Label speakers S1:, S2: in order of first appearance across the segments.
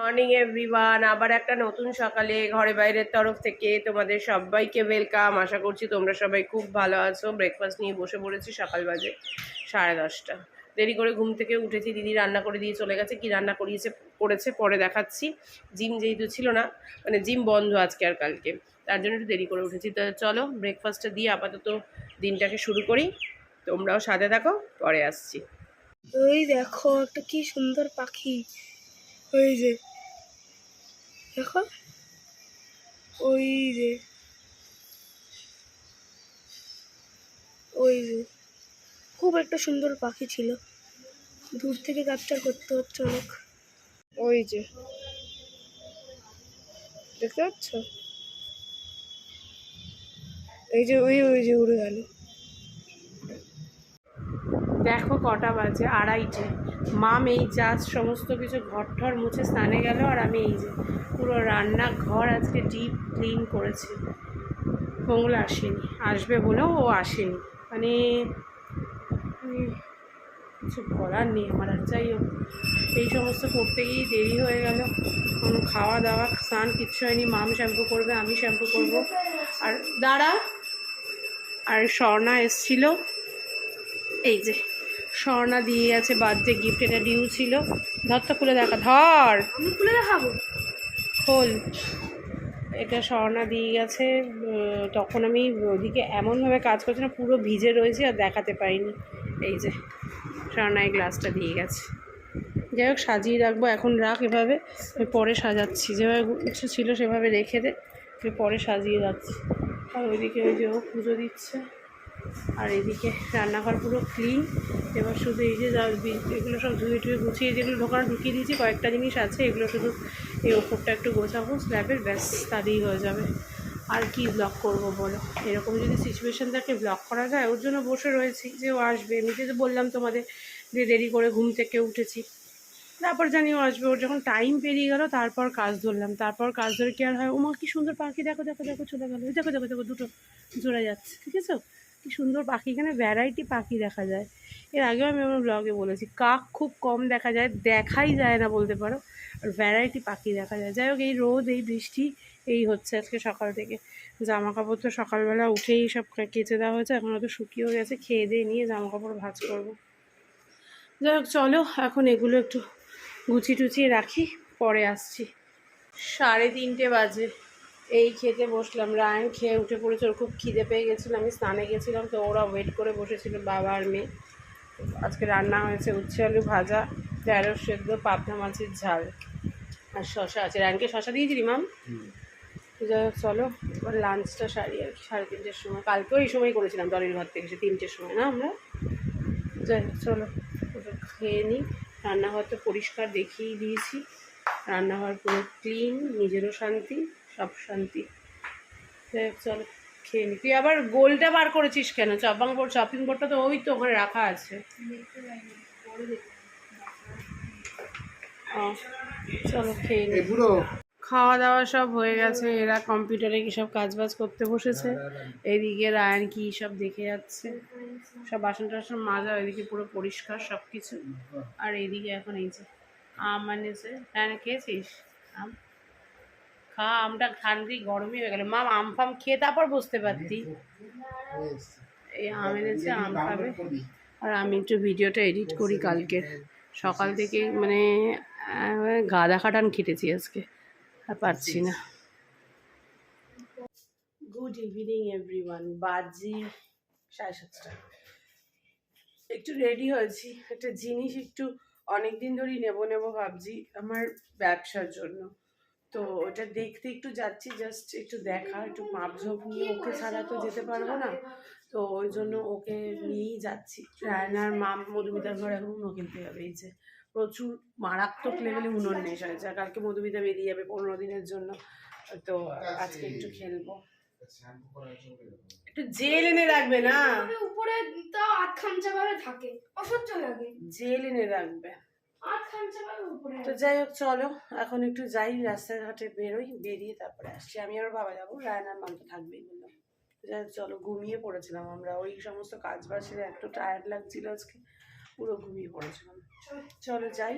S1: Morning everyone আবার একটা নতুন সকালে ঘরে বাইরের তরফ থেকে তোমাদের সবাইকে ওয়েলকাম আশা করছি তোমরা সবাই খুব ভালো আছো। ব্রেকফাস্ট নিয়ে বসে পড়েছি সকাল বাজে সাড়ে দশটা। দেরি করে ঘুম থেকে উঠেছি, দিদি রান্না করে দিয়ে চলে গেছে। কি রান্না করিয়েছে, করেছে পরে দেখাচ্ছি। জিম যেহেতু ছিল না মানে জিম বন্ধ আজকে আর কালকে। তার জন্য একটু দেরি করে উঠেছি। তো চলো ব্রেকফাস্টটা দিয়ে আপাতত দিনটাকে শুরু করি। তোমরাও সাথে থাকো, পরে আসছি।
S2: ওই দেখো, একটা কি সুন্দর পাখি। ওই যে দেখো। ওই যে। ওই যে। খুব একটা সুন্দর পাখি ছিল। দূর থেকে ক্যাপচার করতে হচ্ছে অনেক। ওই যে। দেখতে পাচ্ছ? এই যে, ওই ওই যে উড়ে গেল।
S1: দেখো কটা বাজে, আড়াইটে। মাম এই জাস্ট সমস্ত কিছু ঘর ঠর মুছে স্নানে গেল আর আমি এই যে পুরো রান্নাঘর আজকে ডিপ ক্লিন করেছি। মঙ্গল আসেনি, আসবে বলেও ও আসেনি। মানে কিছু বলার নেই আমার আর, যাই হোক। এই সমস্ত করতে গিয়েই দেরি হয়ে গেল। কোনো খাওয়া দাওয়া, স্নান কিচ্ছু হয়নি। মাম শ্যাম্পু করবে, আমি শ্যাম্পু করব। আর দাঁড়া, আর স্বর্ণা এসছিল। এই যে। স্বর্ণা দিয়ে গেছে বার্থডে গিফট এটা ডিউ ছিল। ধর তো খুলে দেখা ধর।
S2: আমি খুলে দেখাবো।
S1: খোল। এটা স্বর্ণা দিয়ে গেছে তখন আমি ওদিকে এমনভাবে কাজ করছি না পুরো ভিজে রয়েছে আর দেখাতে পাইনি এই যে স্বর্ণা এই গ্লাসটা দিয়ে গেছে। যাই হোক সাজিয়ে রাখব এখন রাখ এভাবে। আমি পরে সাজাচ্ছি যেভাবে কিছু ছিল সেভাবে রেখে দে। আমি পরে সাজিয়ে যাচ্ছি আর ওইদিকে ওই যে ও পুজো দিচ্ছে। আর এদিকে রান্নাঘর পুরো ক্লিন এবার শুধু এই যে যা- এগুলো সব ধুয়ে টুয়ে গুছিয়ে যেগুলো ঢোকানো ঢুকিয়ে দিয়েছি, কয়েকটা জিনিস আছে, এগুলো শুধু এই ওপরটা একটু গোছাবো স্ল্যাবের ব্যাস, তাতেই হয়ে যাবে। আর কি ব্লগ করব বলো? এরকম যদি সিচুয়েশান থাকে ব্লগ করা যায়, ওর জন্য বসে রয়েছি যে ও আসবে। এমনিতে তো বললাম তোমাদের যে দেরি করে ঘুম থেকে উঠেছি। তারপর জানি ও আসবে। ওর যখন টাইম পেরিয়ে গেল, তারপর কাজ ধরলাম। তারপর কাজ ধরে কি আর হয়? ওমা, কি সুন্দর পাখি। দেখো দেখো দেখো, চলে গেলো। দেখো দেখো দেখো, দুটো জোড়া যাচ্ছে। ঠিক আছে? কি সুন্দর পাখি। এখানে ভ্যারাইটি পাখি দেখা যায়। এর আগেও আমি আমার ব্লগে বলেছি, কাক খুব কম দেখা যায়, দেখাই যায় না বলতে পারো, আর ভ্যারাইটি পাখি দেখা যায়। যাই হোক, এই রোদ, এই বৃষ্টি, এই হচ্ছে আজকে সকাল থেকে। জামা কাপড় তো সকালবেলা উঠেই সব কেচে দেওয়া হয়েছে, এখন হয়তো শুকিয়েও গেছে, খেয়ে দিয়ে নিয়ে জামা কাপড় ভাঁজ করব। যাই হোক, চলো, এখন এগুলো একটু গুছিয়ে টুচিয়ে রাখি, পরে আসছি। সাড়ে তিনটে বাজে। এই খেতে বসলাম রায়ন খেয়ে উঠে পড়েছে ওর খুব খিদে পেয়ে গেছিল আমি স্নানে গেছিলাম তো ওরা ওয়েট করে বসেছিল বাবা আর মেয়ে। আজকে রান্না হয়েছে উচ্ছে আলু ভাজা ঢেঁড়স সেদ্ধ পাবনা মাছের ঝাল আর শশা আছে। রায়নকে শশা দিয়েছিলি মাম? যাই হোক চলো এবার লাঞ্চটা সারি আর কি সাড়ে তিনটের সময়। কালকেও এই সময় করেছিলাম দলের ঘর থেকে সে তিনটের সময় না আমরা? যাই হোক চলো ওটা খেয়ে নিই রান্নাঘর তো পরিষ্কার দেখিয়ে দিয়েছি। রান্নাঘর পুরো ক্লিন নিজেরও শান্তি। সব শান্তি। চলো খেয়ে নি। তুই আবার গোলটা বার করেছিস কেন? চপিং বোর্ড শপিং বোর্ডটা তো ওই তো ওখানে রাখা আছে। চলো খেয়ে নি। খাওয়া দাওয়া সব হয়ে গেছে। এরা কম্পিউটারে কি সব কাজ বাজ করতে বসেছে? এইদিকে রায়ান কি সব দেখে যাচ্ছে। সব বাসন টাসন মাজা এদিকে পুরো পরিষ্কার সব কিছু আর এইদিকে এখন এই যে আম আনেছে। রায়ান খেয়েছিস আম? খা, আমটা ঠান্ডি গরমই হয়ে গেল। মা আম ফাম খেয়ে তারপর বসতে পারতি। এই আম এনেছে, আম খাবে। আর আমি একটু ভিডিওটা এডিট করি কালকে। সকাল থেকে মানে গাদা খাটান খেটেছি আজকে। আর পারছি না। গুড ইভিনিং এভরিওয়ান বাজে সাড়ে সাতটা। একটু রেডি হয়েছি। একটা জিনিস একটু অনেক দিন ধরেই নেব নেব ভাবছি, আমার ব্যবসার জন্য। তো ওটা দেখতে একটু যাচ্ছি জাস্ট একটু দেখা একটু মাপঝোপ নিয়ে ওকে ছাড়া তো যেতে পারব না। তো ওই জন্য ওকে নিয়েই যাচ্ছি। রায়নার মা মধুমিতার ঘরে এখন উনো কিনতে যাবে এই যে প্রচুর মারাত্মক লেভেলে উনুন নেশা হয়েছে। আর কালকে মধুমিতা বেরিয়ে যাবে পনেরো দিনের জন্য তো আজকে একটু খেলব। একটু জেল এনে রাখবে না?
S2: উপরে তাও আট খামচা ভাবে থাকে অসহ্য লাগে।
S1: জেল এনে রাখবে। তো যাই হোক, চলো। এখন একটু যাই, রাস্তাঘাটে বেরোই, বেরিয়ে তারপরে আসছি। আমি আর বাবা যাব রায়নার মাম তো থাকবেই বললাম তো যাই হোক, চলো, ঘুমিয়ে পড়েছিলাম আমরা। ওই সমস্ত কাজ বাজ একটু টায়ার্ড লাগছিল আজকে, পুরো ঘুমিয়ে পড়েছিলাম। চলো যাই,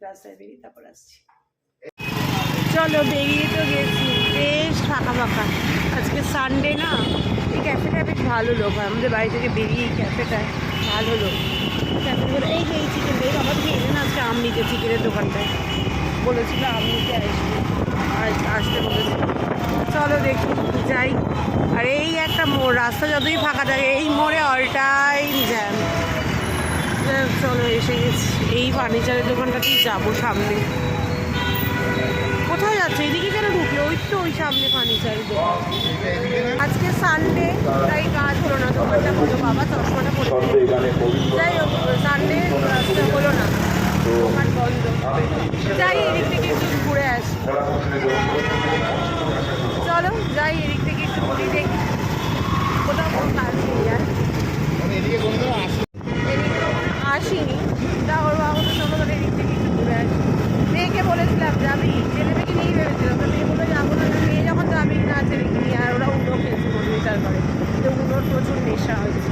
S1: রাস্তায় বেরিয়ে তারপর আসছি। চলো, বেরিয়ে তো গেছি। বেশ ফাঁকা ফাঁকা। আজকে সানডে না, এই ক্যাফেটা বেশ ভালো লোক আমাদের বাড়ি থেকে বেরিয়ে এই ক্যাফেটা ভালো লোক। ক্যাফেগুলো এই যে চিকেন এই বাবা থেকে এনে না আজকে আম নিতে চিকেনের দোকানটায়। বলেছিল আম নিতে আসবে আসতে বলেছিল। চলো দেখি যাই। আর এই একটা মোড় রাস্তা যতই ফাঁকা থাকে এই মোড়ে অল টাইম জ্যাম চলো এসে গেছি। এই ফার্নিচারের দোকানটাতেই যাব সামনে। কোথায় যাচ্ছে? এদিকে কেন ঢুকলো? ওই তো ওই সামনে ফার্নিচারের দোকান। আজকে সানডে তাই কাজ হলো না। দোকানটা হলো বাবা চশমাটা পরে যাই হোক সানডে রাস্তা হলো না দোকান বন্ধ যাই এদিক থেকে একটু ঘুরে আসি। চলো, যাই এদিক থেকে একটু ঘুরে দেখি। কোথাও কোনো কাজ নেই আর। আসিনি। তা ওর বাবা চলো তাহলে এদিক থেকে একটু ঘুরে আসি। মেয়েকে বলেছিলাম, যাবি? ছেলে মেয়েকে নিয়ে ভেবেছিলাম। তো মেয়ে বলে যাব না। মেয়ে যখন যাবি না ছেলেকে নিয়ে। আর ওরা উনো খেয়েছে মন্দির করে তো উনোর প্রচুর নেশা হয়েছে।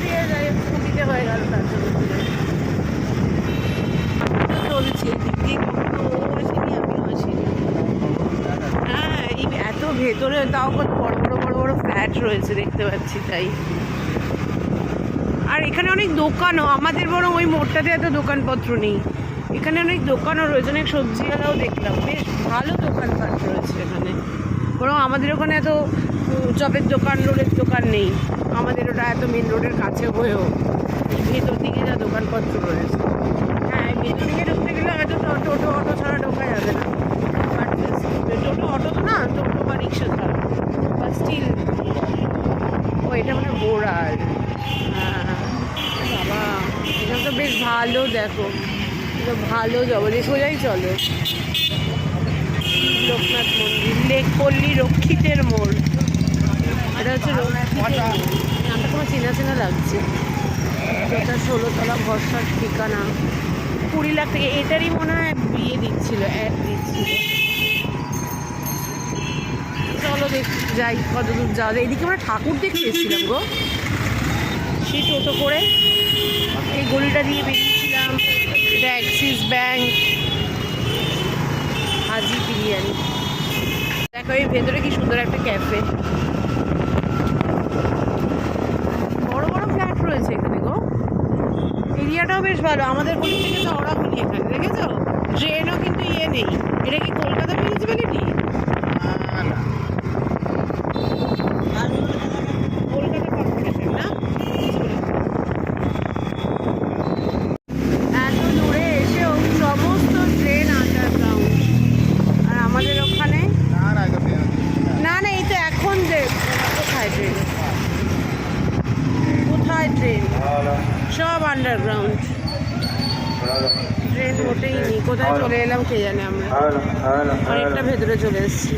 S1: দিয়ে যাই, স্কুটিতে হয়ে গেল তার জন্য চলছে এদিক দিয়ে কখনো ও আসেনি আমিও আসিনি হ্যাঁ এই এত ভেতরে তাও কত বড় বড় বড় বড় ফ্ল্যাট রয়েছে দেখতে পাচ্ছি, তাই। আর এখানে অনেক দোকানও, আমাদের বরং ওই মোড়টাতে এত দোকানপত্র নেই। এখানে অনেক দোকানও রয়েছে, অনেক সবজিওয়ালাও দেখলাম। বেশ ভালো দোকানপাট রয়েছে এখানে। বরং আমাদের ওখানে এত চপের দোকান রোডের দোকান নেই। আমাদের ওটা এত মেন রোডের কাছে হয়েও ভেতর দিকে যা দোকানপত্র রয়েছে। হ্যাঁ ভেতর দিকে ঢুকতে গেলে হয়তো টোটো অটো ছাড়া ঢোকা যাবে না। টোটো অটো তো না টোটো বা রিক্সা ছাড়া বা স্টিল ও এটা মানে হ্যাঁ বাবা এটা তো বেশ ভালো দেখো। এটা ভালো যে সোজাই চলো। লোকনাথ মন্দির লেকপল্লী রক্ষিতের মোড়। এটা হচ্ছে। নামটা কোনো চেনা চেনা লাগছে। এটা ষোলোতলা ভরসার ঠিকানা। কুড়ি লাখ থেকে এটারই মনে হয় বিয়ে দিচ্ছিল অ্যাড দিচ্ছিল। চলো যাই কত দূর যাওয়া যায়। এদিকে আমরা ঠাকুর দেখতে এসেছিলাম গো। সেই টোটো করে এই গলিটা দিয়ে বেরিয়েছিলাম। এটা অ্যাক্সিস ব্যাংক হাজি বিরিয়ানি। দেখো, এই ভেতরে কি সুন্দর একটা ক্যাফে। বড় বড় ফ্ল্যাট রয়েছে এখানে গো। এরিয়াটাও বেশ ভালো। আমাদের গলি থেকে চওড়া গলি এখানে দেখেছ? ট্রেনও কিন্তু ইয়ে নেই। এটা কি কলকাতা মিউনিসিপ্যালিটি কলকাতা কর্পোরেশন না এত দূরে এসেও সমস্ত ট্রেন আন্ডারগ্রাউন্ড আর আমাদের ওখানে না না এই তো এখন যে কোথায় ট্রেন কোথায় ট্রেন সব আন্ডারগ্রাউন্ড ট্রেন মোটেই নেই কোথায় চলে এলাম কে জানে আমরা? অনেকটা ভেতরে চলে এসেছি।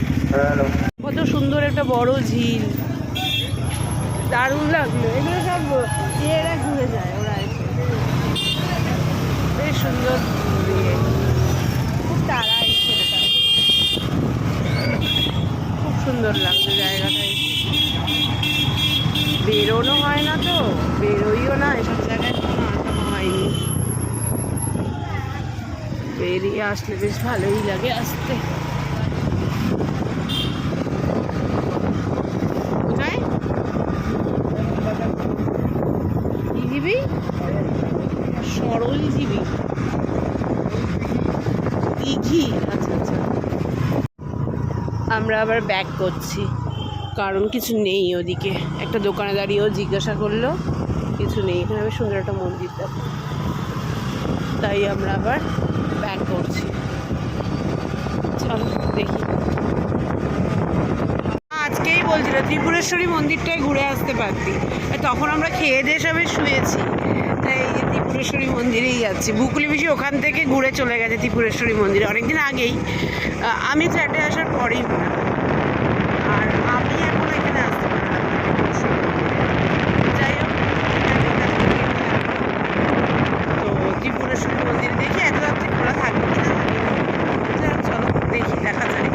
S1: কত সুন্দর একটা বড় ঝিল। দারুণ লাগল। এগুলো সব ইয়েরা ঘুরে যায় ওরা এসে। বেশ সুন্দর খুব এই ছেলেটা। খুব সুন্দর লাগছে জায়গাটায় বেরোনো হয় না তো বেরোইও না এসব জায়গায় কোনো হয়নি। বেরিয়ে আসলে বেশ ভালোই লাগে আসতে। কোথায়? আচ্ছা আচ্ছা। আমরা আবার ব্যাক করছি। কারণ কিছু নেই ওদিকে। একটা দোকানে দাঁড়িয়েও জিজ্ঞাসা করল, কিছু নেই। এখানে বেশ সুন্দর একটা মন্দির তাই আমরা আবার ব্যাক করছি। চলো, দেখি। আজকেই বলছিল, ত্রিপুরেশ্বরী মন্দিরটাই ঘুরে আসতে পারতি তখন আমরা খেয়ে দিয়ে সবাই শুয়েছি। তাই ত্রিপুরেশ্বরী মন্দিরেই যাচ্ছি। বুকুলি বেশি ওখান থেকে ঘুরে চলে গেছে ত্রিপুরেশ্বরী মন্দিরে। অনেকদিন আগেই। আমি ফ্ল্যাটে আসার পরেই মনে হয়। আর আমি এখন এখানে আসতে পারলাম না ত্রিপুরেশ্বরী মন্দিরে। যাই হোক এখান থেকে তো ত্রিপুরেশ্বরী মন্দির দেখি এত রাত্রে খোলা থাকবে কি না জানি না। চলো দেখি দেখা যায়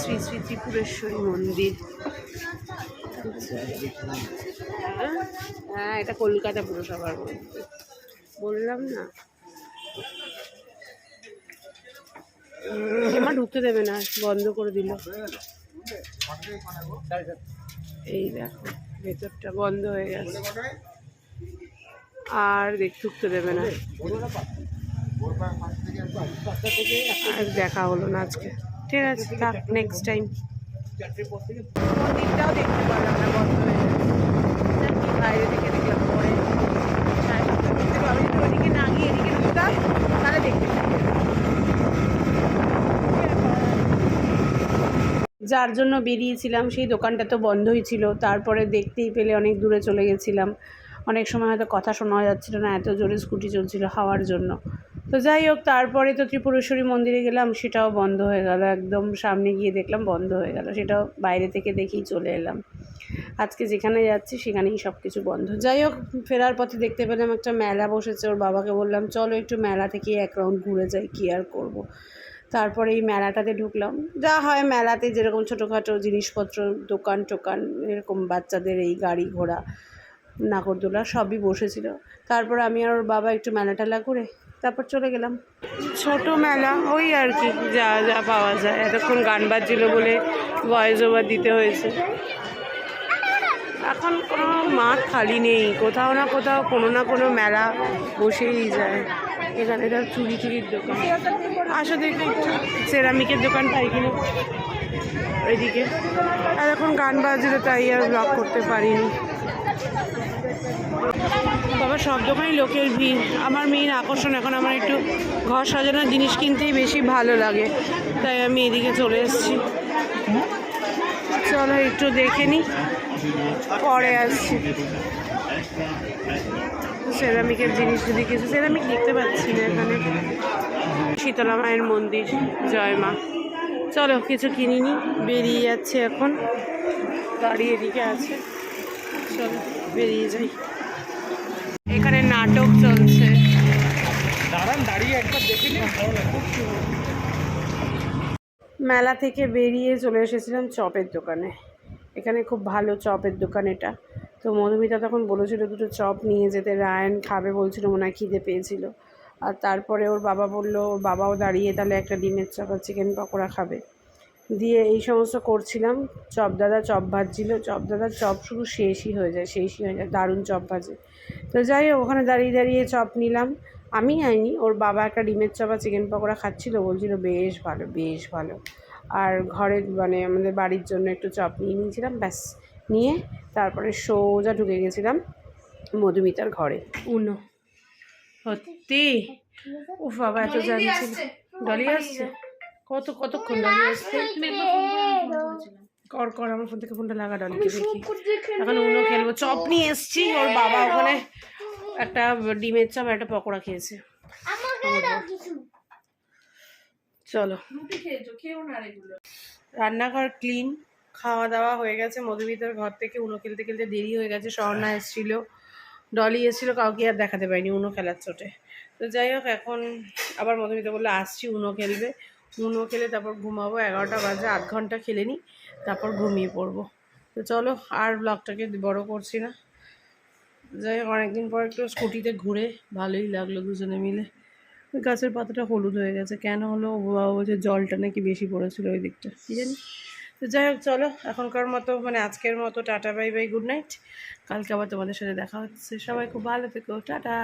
S1: শ্রী শ্রী ত্রিপুরেশ্বরী মন্দির হ্যাঁ? এটা কলকাতা পুরসভার মন্দির বললাম না। আমার ঢুকতে দেবে না, বন্ধ করে দিল। এই দেখো, ভেতরটা বন্ধ হয়ে গেছে। আর দেখ, ঢুকতে দেবে না। আর দেখা হলো না আজকে। ঠিক আছে, থাক নেক্সট টাইম দেখতে পারলাম না বন্ধ হয়ে গেছে দেখতে যার জন্য বেরিয়েছিলাম, সেই দোকানটা তো বন্ধই ছিল। তারপরে দেখতেই পেলে অনেক দূরে চলে গেছিলাম। অনেক সময় হয়তো কথা শোনা যাচ্ছিল না, এত জোরে স্কুটি চলছিল হাওয়ার জন্য। তো যাই হোক, তারপরে তো ত্রিপুরেশ্বরী মন্দিরে গেলাম, সেটাও বন্ধ হয়ে গেল। একদম সামনে গিয়ে দেখলাম বন্ধ হয়ে গেল। সেটাও বাইরে থেকে দেখেই চলে এলাম। আজকে যেখানে যাচ্ছি সেখানেই সব কিছু বন্ধ। যাই হোক, ফেরার পথে দেখতে পেলাম একটা মেলা বসেছে, ওর বাবাকে বললাম, চলো একটু মেলা থেকে এক রাউন্ড ঘুরে যাই, কী আর করব? তারপরে এই মেলাটাতে ঢুকলাম। যা হয় মেলাতে যেরকম ছোটোখাটো জিনিসপত্র, দোকান টোকান, এরকম বাচ্চাদের এই গাড়ি ঘোড়া, নাগরদোলা সবই বসেছিল। তারপর আমি আর ওর বাবা একটু মেলা টেলা করে তারপর চলে গেলাম। ছোট মেলা, ওই আর কি, যা যা পাওয়া যায়। এতক্ষণ গান বাজছিল বলে ভয়েস ওভার দিতে হয়েছে। এখন কোনো মাঠ খালি নেই। কোথাও না কোথাও কোনো না কোনো মেলা বসেই যায়। এখানে এটা চুরি চুরির দোকান। আসো দেখি একটু। সেরামিকের দোকান পাই কিনা। ওইদিকে। আর এখন গান বাজছিল তাই আর ব্লগ করতে পারিনি। বাবা, সব দোকানই লোকের ভিড়। আমার মেয়ের আকর্ষণ এখন আমার একটু ঘর সাজানোর জিনিস কিনতেই বেশি ভালো লাগে। তাই আমি এদিকে চলে এসেছি। চলো একটু দেখে নিই পরে আসছি। সেরামিকের জিনিস যদি কিছু সেরামিক দেখতে পাচ্ছি না এখানে। শীতলা মায়ের মন্দির জয় মা। চলো কিছু কিনিনি বেরিয়ে যাচ্ছে এখন। গাড়ি এদিকে আছে। চলো বেরিয়ে যাই। এখানে নাটক চলছে।
S3: দাঁড়ান দাঁড়িয়ে একবার দেখে নিন ভালো
S1: মেলা থেকে বেরিয়ে চলে এসেছিলাম চপের দোকানে। এখানে খুব ভালো চপের দোকান এটা। তো মধুমিতা তখন বলেছিল, দুটো চপ নিয়ে যেতে। রায়ন খাবে বলছিল, মনে খিদে পেয়েছিল। আর তারপরে ওর বাবা বলল, ওর বাবাও দাঁড়িয়ে, তাহলে একটা ডিমের চপ আর চিকেন পকোড়া খাবে। দিয়ে এই সমস্ত করছিলাম। চপ দাদা চপ ভাজছিল। চপ দাদার চপ শুধু শেষই হয়ে যায়, শেষই হয়ে যায়, দারুণ চপ ভাজে। তো যাই হোক, ওখানে দাঁড়িয়ে দাঁড়িয়ে চপ নিলাম। আমি আইনি, ওর বাবা একটা ডিমের চপ আর চিকেন পকোড়া খাচ্ছিল, বলছিল, বেশ ভালো বেশ ভালো। আর ঘরের মানে আমাদের বাড়ির জন্য একটু চপ নিয়ে নিয়েছিলাম ব্যাস নিয়ে তারপরে সোজা ঢুকে গেছিলাম মধুমিতার ঘরে। উনো সত্যি? উফ বাবা এত জানছিল ডলি আসছে। কত কতক্ষণ ডলি আসছে? কর কর আমার ফোন থেকে ফোনটা লাগা ডলিকে দেখি। এখন উনো খেলব। চপ নিয়ে এসছি ওর বাবা ওখানে একটা ডিমের চপ একটা পকোড়া খেয়েছে। চলো। রান্নাঘর ক্লিন খাওয়া দাওয়া হয়ে গেছে মধুমিতার ঘর থেকে উনো খেলতে খেলতে দেরি হয়ে গেছে স্বর্ণা এসেছিল ডলি এসেছিল কাউকে আর দেখাতে পারিনি উনো খেলার চোটে। তো যাই হোক এখন আবার মধুমিতা বলল আসছি উনো খেলবে। উনো খেলে তারপর ঘুমাবো এগারোটা বাজে আধ ঘণ্টা খেলে নিই তারপর ঘুমিয়ে পড়ব। তো চলো আর ব্লগটাকে বড় করছি না। যাই হোক অনেকদিন পর একটু স্কুটিতে ঘুরে ভালোই লাগল দুজনে মিলে। ওই গাছের পাতাটা হলুদ হয়ে গেছে। কেন হলো? বাবা বলছে জলটা নাকি বেশি পড়েছিল ওই দিকটা, কি জানি। তো যাই হোক, চলো, এখনকার মতো মানে আজকের মতো tata, bye bye, good night. কালকে আবার তোমাদের সাথে দেখা হচ্ছে। সবাই খুব ভালো থেকো, টাটা।